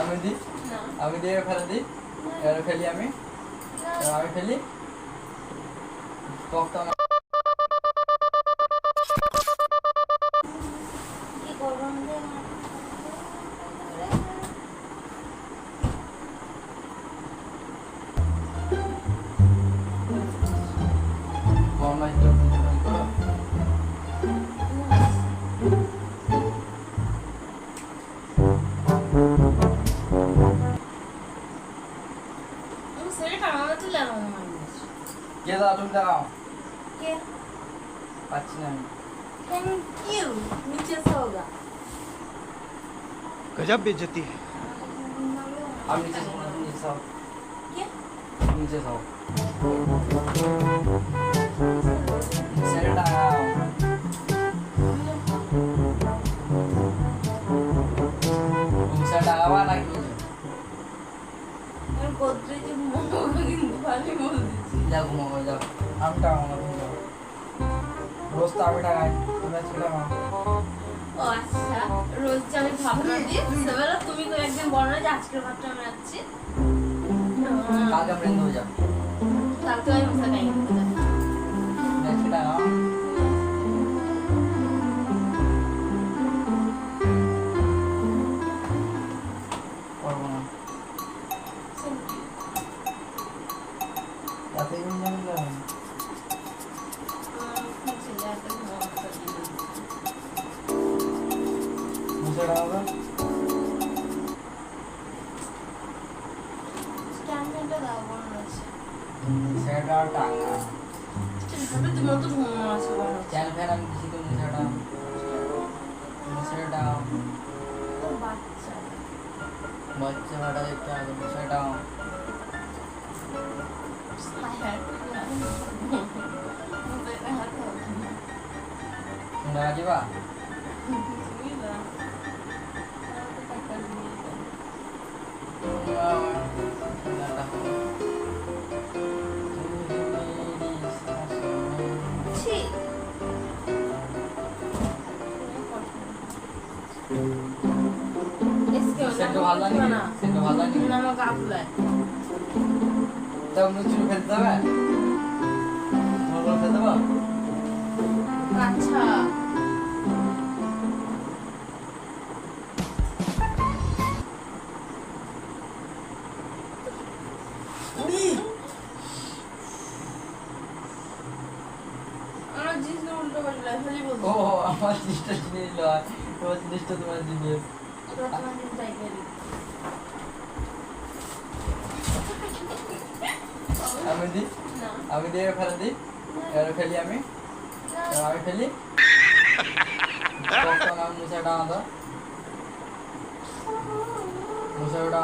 আমি দিই আমি দিয়ে ফেলে দিই এবার ফেলি আমি। আমি ফেলি। টকটা मत लगाओ ये तो तुम लगाओ क्या अच्छा थैंक यू नीचे से होगा गजब बेइज्जती है। अब नीचे से होगा नीचे से क्या नीचे से होगा सेलेक्ट lagi. কিন্তু ভালোই বলতেছি। ঘুমাবো যাও। রোজ তো আজকে ও আচ্ছা রোজ যে আমি ভাবনা দিই সেবেলা তুমি তো একদিন বলো না যে আজকের ভাতটা আমি রাখছি কালকে আমরা ইন্দো কালকে আমি মশা খাই আজকে টাকা তাতে কিন্তু জানি না মুছে টাকা স্ট্যান্ডটা দাও বড় আছে সেটা টাকা ভাবে তোমার তো ঘুমো আছে বড় চ্যানেল ফ্যান আমি দিছি তো মুছেটা মুছেটা তো বাচ্চা বাচ্চা ভাড়া দেখতে হবে মুছেটা শুনে যাবা? সেটা ভালো লাগে। সেটা ভালো লাগে। আমাকে আপুলায় তো আমরা চুল ফেলতে হবে? ফেলতে ও আমার জিনিসটা জিনিস নয় তোমার জিনিসটা তোমার আমি দিই আমি দিয়ে ফেলে দিই এবার ফেলি আমি আমি ফেলি মুছাটা আমাদের মুছাটা